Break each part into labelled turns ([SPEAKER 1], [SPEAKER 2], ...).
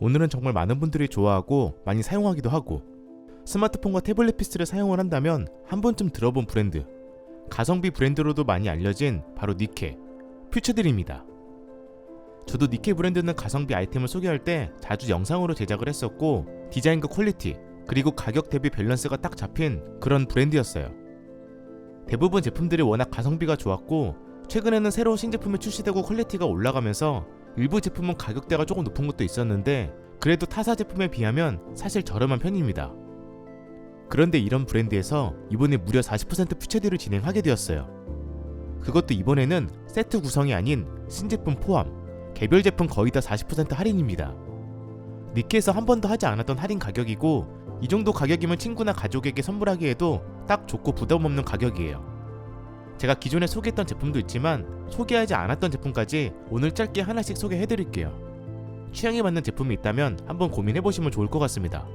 [SPEAKER 1] 오늘은 정말 많은 분들이 좋아하고 많이 사용하기도 하고 스마트폰과 태블릿 피스를 사용을 한다면 한 번쯤 들어본 브랜드 가성비 브랜드로도 많이 알려진 바로 니케 퓨처들입니다. 저도 니케 브랜드는 가성비 아이템을 소개할 때 자주 영상으로 제작을 했었고 디자인과 퀄리티 그리고 가격 대비 밸런스가 딱 잡힌 그런 브랜드였어요. 대부분 제품들이 워낙 가성비가 좋았고 최근에는 새로운 신제품이 출시되고 퀄리티가 올라가면서 일부 제품은 가격대가 조금 높은 것도 있었는데 그래도 타사 제품에 비하면 사실 저렴한 편입니다. 그런데 이런 브랜드에서 이번에 무려 40% 퓨처딜을 진행하게 되었어요. 그것도 이번에는 세트 구성이 아닌 신제품 포함, 개별 제품 거의 다 40% 할인입니다. 니케에서 한 번도 하지 않았던 할인 가격이고 이 정도 가격이면 친구나 가족에게 선물하기에도 딱 좋고 부담 없는 가격이에요. 제가 기존에 소개했던 제품도 있지만 소개하지 않았던 제품까지 오늘 짧게 하나씩 소개해드릴게요. 취향에 맞는 제품이 있다면 한번 고민해보시면 좋을 것 같습니다.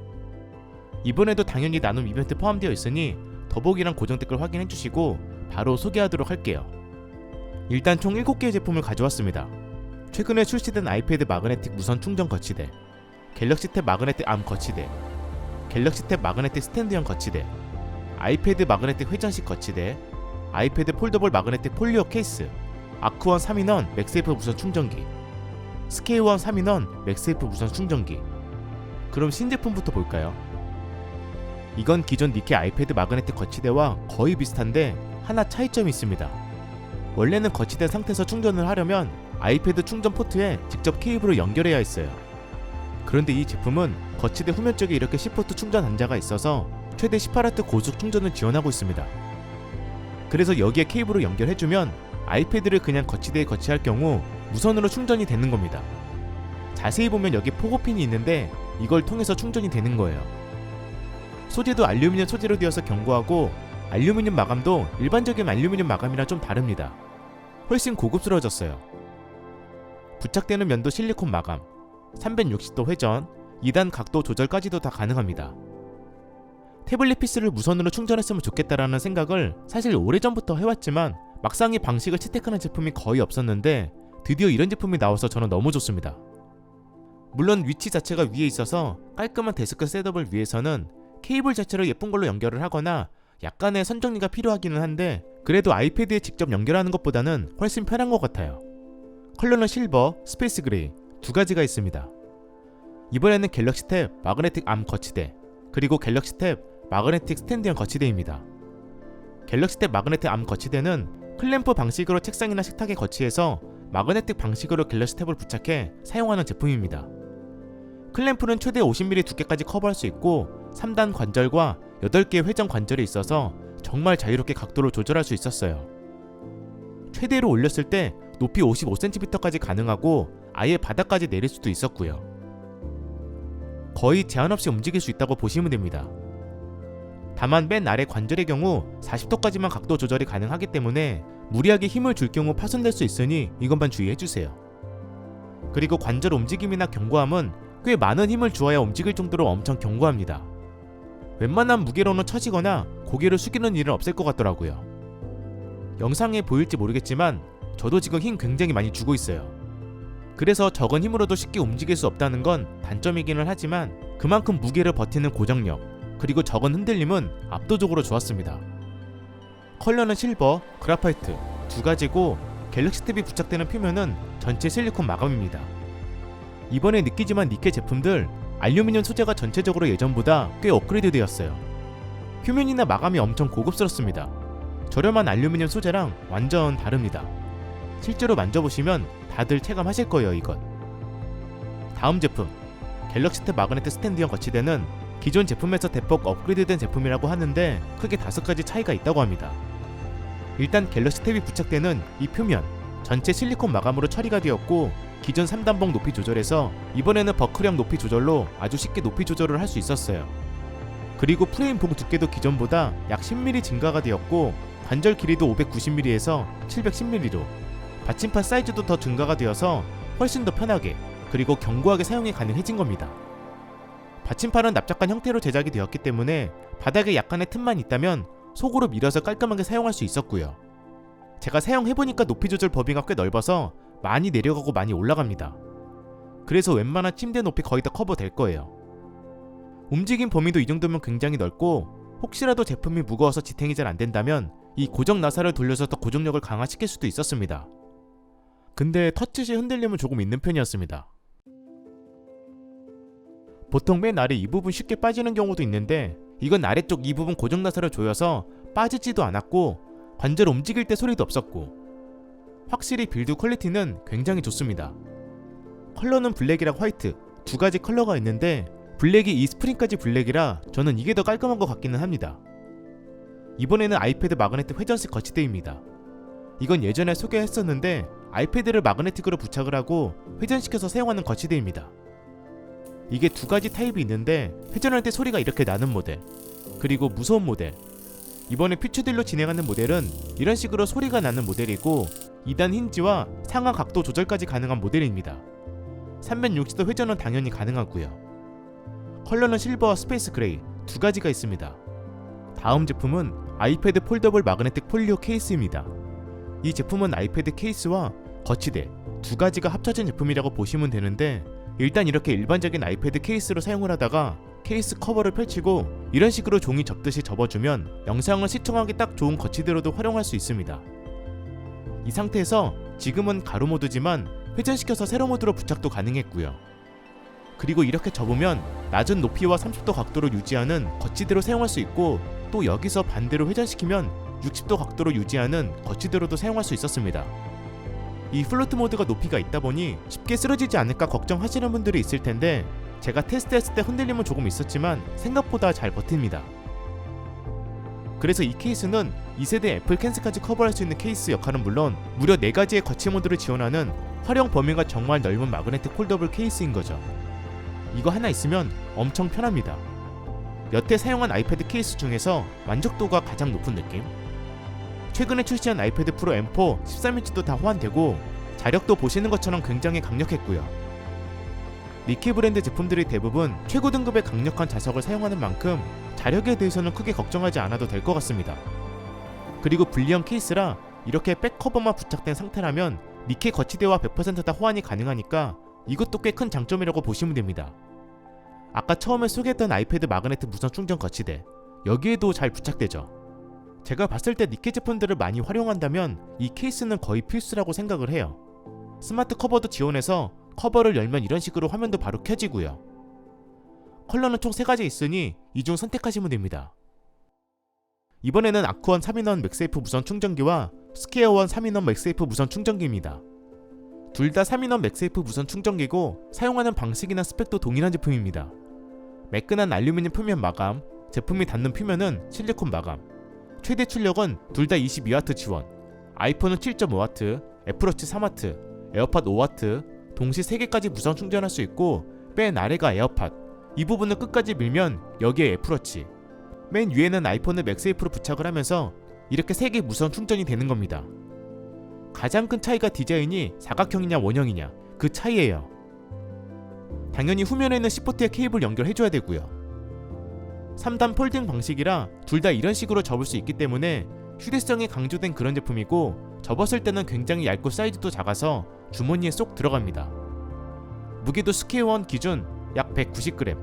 [SPEAKER 1] 이번에도 당연히 나눔 이벤트 포함되어 있으니 더보기랑 고정 댓글 확인해주시고 바로 소개하도록 할게요. 일단 총 7개의 제품을 가져왔습니다. 최근에 출시된 아이패드 마그네틱 무선 충전 거치대, 갤럭시 탭 마그네틱 암 거치대, 갤럭시 탭 마그네틱 스탠드형 거치대, 아이패드 마그네틱 회전식 거치대, 아이패드 폴더블 마그네틱 폴리오 케이스, 아크원 3인원 맥세이프 무선 충전기, 스케이원 3인원 맥세이프 무선 충전기. 그럼 신제품부터 볼까요? 이건 기존 니케 아이패드 마그네틱 거치대와 거의 비슷한데 하나 차이점이 있습니다. 원래는 거치된 상태에서 충전을 하려면 아이패드 충전 포트에 직접 케이블을 연결해야 했어요. 그런데 이 제품은 거치대 후면 쪽에 이렇게 10V 충전 단자가 있어서 최대 18W 고속 충전을 지원하고 있습니다. 그래서 여기에 케이블을 연결해주면 아이패드를 그냥 거치대에 거치할 경우 무선으로 충전이 되는 겁니다. 자세히 보면 여기 포고핀이 있는데 이걸 통해서 충전이 되는 거예요. 소재도 알루미늄 소재로 되어서 견고하고 알루미늄 마감도 일반적인 알루미늄 마감이랑 좀 다릅니다. 훨씬 고급스러워졌어요. 부착되는 면도 실리콘 마감, 360도 회전, 2단 각도 조절까지도 다 가능합니다. 태블릿 피스를 무선으로 충전했으면 좋겠다라는 생각을 사실 오래전부터 해왔지만 막상 이 방식을 채택하는 제품이 거의 없었는데 드디어 이런 제품이 나와서 저는 너무 좋습니다. 물론 위치 자체가 위에 있어서 깔끔한 데스크 셋업을 위해서는 케이블 자체를 예쁜 걸로 연결을 하거나 약간의 선정리가 필요하기는 한데 그래도 아이패드에 직접 연결하는 것보다는 훨씬 편한 것 같아요. 컬러는 실버, 스페이스 그레이 두 가지가 있습니다. 이번에는 갤럭시 탭 마그네틱 암 거치대 그리고 갤럭시 탭 마그네틱 스탠드형 거치대입니다. 갤럭시 탭 마그네틱 암 거치대는 클램프 방식으로 책상이나 식탁에 거치해서 마그네틱 방식으로 갤럭시 탭을 부착해 사용하는 제품입니다. 클램프는 최대 50mm 두께까지 커버할 수 있고 3단 관절과 8개의 회전 관절이 있어서 정말 자유롭게 각도를 조절할 수 있었어요. 최대로 올렸을 때 높이 55cm까지 가능하고 아예 바닥까지 내릴 수도 있었고요. 거의 제한 없이 움직일 수 있다고 보시면 됩니다. 다만 맨 아래 관절의 경우 40도까지만 각도 조절이 가능하기 때문에 무리하게 힘을 줄 경우 파손될 수 있으니 이것만 주의해 주세요. 그리고 관절 움직임이나 견고함은 꽤 많은 힘을 주어야 움직일 정도로 엄청 견고합니다. 웬만한 무게로는 처지거나 고개를 숙이는 일은 없을 것 같더라고요. 영상에 보일지 모르겠지만 저도 지금 힘 굉장히 많이 주고 있어요. 그래서 적은 힘으로도 쉽게 움직일 수 없다는 건 단점이기는 하지만 그만큼 무게를 버티는 고정력 그리고 적은 흔들림은 압도적으로 좋았습니다. 컬러는 실버, 그라파이트 두 가지고 갤럭시 탭이 부착되는 표면은 전체 실리콘 마감입니다. 이번에 느끼지만 니케 제품들 알루미늄 소재가 전체적으로 예전보다 꽤 업그레이드 되었어요. 표면이나 마감이 엄청 고급스럽습니다. 저렴한 알루미늄 소재랑 완전 다릅니다. 실제로 만져보시면 다들 체감하실 거예요, 이건. 다음 제품. 갤럭시 탭 마그네틱 스탠드형 거치대는 기존 제품에서 대폭 업그레이드된 제품이라고 하는데 크게 다섯 가지 차이가 있다고 합니다. 일단 갤럭시 탭이 부착되는 이 표면 전체 실리콘 마감으로 처리가 되었고 기존 3단봉 높이 조절에서 이번에는 버클형 높이 조절로 아주 쉽게 높이 조절을 할 수 있었어요. 그리고 프레임 봉 두께도 기존보다 약 10mm 증가가 되었고 관절 길이도 590mm에서 710mm로 받침판 사이즈도 더 증가가 되어서 훨씬 더 편하게 그리고 견고하게 사용이 가능해진 겁니다. 받침판은 납작한 형태로 제작이 되었기 때문에 바닥에 약간의 틈만 있다면 속으로 밀어서 깔끔하게 사용할 수 있었고요. 제가 사용해보니까 높이 조절 범위가 꽤 넓어서 많이 내려가고 많이 올라갑니다. 그래서 웬만한 침대 높이 거의 다 커버 될 거예요. 움직임 범위도 이 정도면 굉장히 넓고 혹시라도 제품이 무거워서 지탱이 잘 안 된다면 이 고정 나사를 돌려서 더 고정력을 강화시킬 수도 있었습니다. 근데 터치 시 흔들림은 조금 있는 편이었습니다. 보통 맨 아래 이 부분 쉽게 빠지는 경우도 있는데 이건 아래쪽 이 부분 고정 나사를 조여서 빠지지도 않았고 관절 움직일 때 소리도 없었고 확실히 빌드 퀄리티는 굉장히 좋습니다. 컬러는 블랙이랑 화이트 두 가지 컬러가 있는데 블랙이 이 스프링까지 블랙이라 저는 이게 더 깔끔한 것 같기는 합니다. 이번에는 아이패드 마그네틱 회전식 거치대입니다. 이건 예전에 소개했었는데 아이패드를 마그네틱으로 부착을 하고 회전시켜서 사용하는 거치대입니다. 이게 두 가지 타입이 있는데 회전할 때 소리가 이렇게 나는 모델 그리고 무서운 모델 이번에 퓨처딜로 진행하는 모델은 이런 식으로 소리가 나는 모델이고 2단 힌지와 상하 각도 조절까지 가능한 모델입니다. 360도 회전은 당연히 가능하고요. 컬러는 실버와 스페이스 그레이 두 가지가 있습니다. 다음 제품은 아이패드 폴더블 마그네틱 폴리오 케이스입니다. 이 제품은 아이패드 케이스와 거치대 두 가지가 합쳐진 제품이라고 보시면 되는데 일단 이렇게 일반적인 아이패드 케이스로 사용을 하다가 케이스 커버를 펼치고 이런 식으로 종이 접듯이 접어주면 영상을 시청하기 딱 좋은 거치대로도 활용할 수 있습니다. 이 상태에서 지금은 가로 모드지만 회전시켜서 세로 모드로 부착도 가능했고요. 그리고 이렇게 접으면 낮은 높이와 30도 각도를 유지하는 거치대로 사용할 수 있고 또 여기서 반대로 회전시키면 60도 각도로 유지하는 거치대로도 사용할 수 있었습니다. 이 플로트 모드가 높이가 있다 보니 쉽게 쓰러지지 않을까 걱정하시는 분들이 있을 텐데 제가 테스트했을 때 흔들림은 조금 있었지만 생각보다 잘 버팁니다. 그래서 이 케이스는 2세대 애플 캔스까지 커버할 수 있는 케이스 역할은 물론 무려 4가지의 거치 모드를 지원하는 활용 범위가 정말 넓은 마그네틱 폴더블 케이스인 거죠. 이거 하나 있으면 엄청 편합니다. 여태 사용한 아이패드 케이스 중에서 만족도가 가장 높은 느낌? 최근에 출시한 아이패드 프로 M4 13인치도 다 호환되고 자력도 보시는 것처럼 굉장히 강력했고요. 니케 브랜드 제품들이 대부분 최고 등급의 강력한 자석을 사용하는 만큼 자력에 대해서는 크게 걱정하지 않아도 될 것 같습니다. 그리고 불리형 케이스라 이렇게 백 커버만 부착된 상태라면 니케 거치대와 100%다 호환이 가능하니까 이것도 꽤 큰 장점이라고 보시면 됩니다. 아까 처음에 소개했던 아이패드 마그네틱 무선 충전 거치대 여기에도 잘 부착되죠. 제가 봤을 때 니케 제품들을 많이 활용한다면 이 케이스는 거의 필수라고 생각을 해요. 스마트 커버도 지원해서 커버를 열면 이런 식으로 화면도 바로 켜지고요. 컬러는 총 3가지 있으니 이 중 선택하시면 됩니다. 이번에는 아쿠원 3인원 맥세이프 무선 충전기와 스퀘어원 3인원 맥세이프 무선 충전기입니다. 둘 다 3인원 맥세이프 무선 충전기고 사용하는 방식이나 스펙도 동일한 제품입니다. 매끈한 알루미늄 표면 마감, 제품이 닿는 표면은 실리콘 마감, 최대 출력은 둘 다 22W 지원, 아이폰은 7.5W, 애플워치 3W, 에어팟 5W, 동시 3개까지 무선 충전할 수 있고 맨 아래가 에어팟, 이 부분을 끝까지 밀면 여기에 애플워치, 맨 위에는 아이폰을 맥세이프로 부착을 하면서 이렇게 3개 무선 충전이 되는 겁니다. 가장 큰 차이가 디자인이 사각형이냐 원형이냐 그 차이예요. 당연히 후면에는 시포트에 케이블 연결해줘야 되고요. 3단 폴딩 방식이라 둘 다 이런 식으로 접을 수 있기 때문에 휴대성이 강조된 그런 제품이고 접었을 때는 굉장히 얇고 사이즈도 작아서 주머니에 쏙 들어갑니다. 무게도 스케어원 기준 약 190g,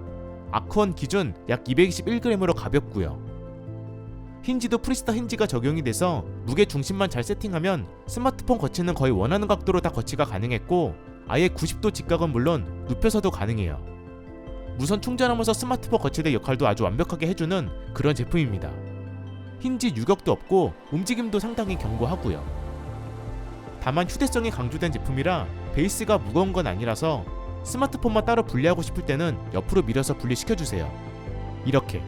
[SPEAKER 1] 아크원 기준 약 221g으로 가볍고요. 힌지도 프리스타 힌지가 적용이 돼서 무게 중심만 잘 세팅하면 스마트폰 거치는 거의 원하는 각도로 다 거치가 가능했고 아예 90도 직각은 물론 눕혀서도 가능해요. 무선 충전하면서 스마트폰 거치대 역할도 아주 완벽하게 해주는 그런 제품입니다. 힌지 유격도 없고 움직임도 상당히 견고하고요. 다만 휴대성이 강조된 제품이라 베이스가 무거운 건 아니라서 스마트폰만 따로 분리하고 싶을 때는 옆으로 밀어서 분리시켜주세요. 이렇게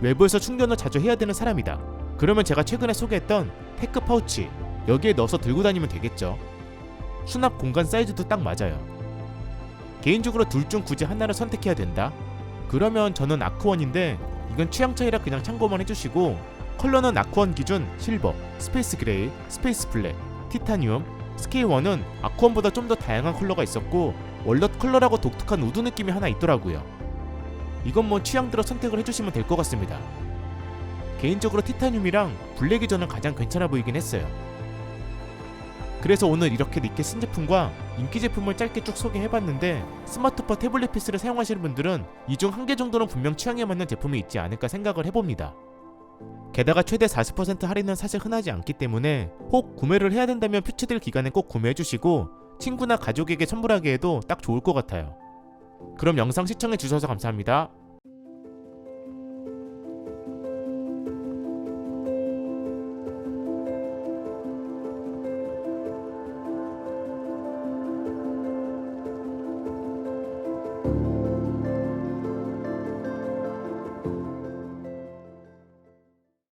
[SPEAKER 1] 외부에서 충전을 자주 해야 되는 사람이다. 그러면 제가 최근에 소개했던 테크 파우치 여기에 넣어서 들고 다니면 되겠죠. 수납 공간 사이즈도 딱 맞아요. 개인적으로 둘 중 굳이 하나를 선택해야 된다. 그러면 저는 아크원인데 이건 취향 차이라 그냥 참고만 해주시고 컬러는 아크원 기준 실버, 스페이스 그레이, 스페이스 블랙, 티타늄, 스케이1은 아크원보다 좀 더 다양한 컬러가 있었고 월넛 컬러라고 독특한 우드 느낌이 하나 있더라고요. 이건 뭐 취향대로 선택을 해주시면 될 것 같습니다. 개인적으로 티타늄이랑 블랙이 저는 가장 괜찮아 보이긴 했어요. 그래서 오늘 이렇게 니케 신제품과 인기 제품을 짧게 쭉 소개해봤는데 스마트폰 태블릿 피스를 사용하시는 분들은 이 중 한 개 정도는 분명 취향에 맞는 제품이 있지 않을까 생각을 해봅니다. 게다가 최대 40% 할인은 사실 흔하지 않기 때문에 혹 구매를 해야 된다면 퓨처딜 기간에 꼭 구매해주시고 친구나 가족에게 선물하기에도 딱 좋을 것 같아요. 그럼 영상 시청해주셔서 감사합니다.